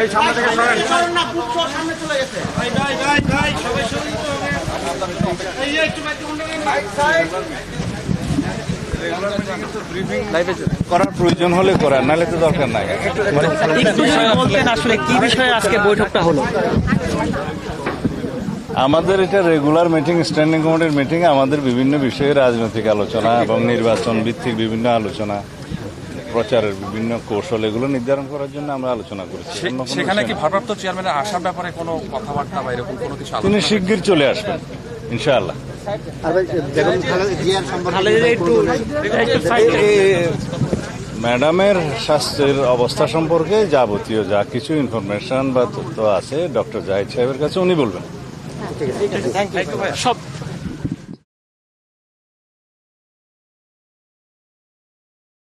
এই সামনে থেকে সরেন। না পুত্র সামনে চলে গেছে। করার প্রয়োজন হলে করার নাহলে তো দরকার নাই। বলতেন আসলে কি বিষয়ে আজকে বৈঠকটা হলো? আমাদের এটা রেগুলার মিটিং স্ট্যান্ডিং কমিটির মিটিং আমাদের বিভিন্ন বিষয়ে রাজনৈতিক আলোচনা এবং নির্বাচন ভিত্তিক বিভিন্ন আলোচনা প্রচারের বিভিন্ন কৌশল এগুলো নির্ধারণ করার জন্য আমরা আলোচনা করেছি। সেখানে কি ভারপ্রাপ্ত চেয়ারম্যানের আসার ব্যাপারে কোনো কথাবার্তা বা এরকম কোনো কিছু তিনি শিগগির চলে আসবেন। ইনশাআল্লাহ। ম্যাডামের স্বাস্থ্যের অবস্থা সম্পর্কে যাবতীয় যা কিছু ইনফরমেশন বা তথ্য আছে, ডক্টর জাহিদ সাহেবের কাছে উনি বলবেন। সব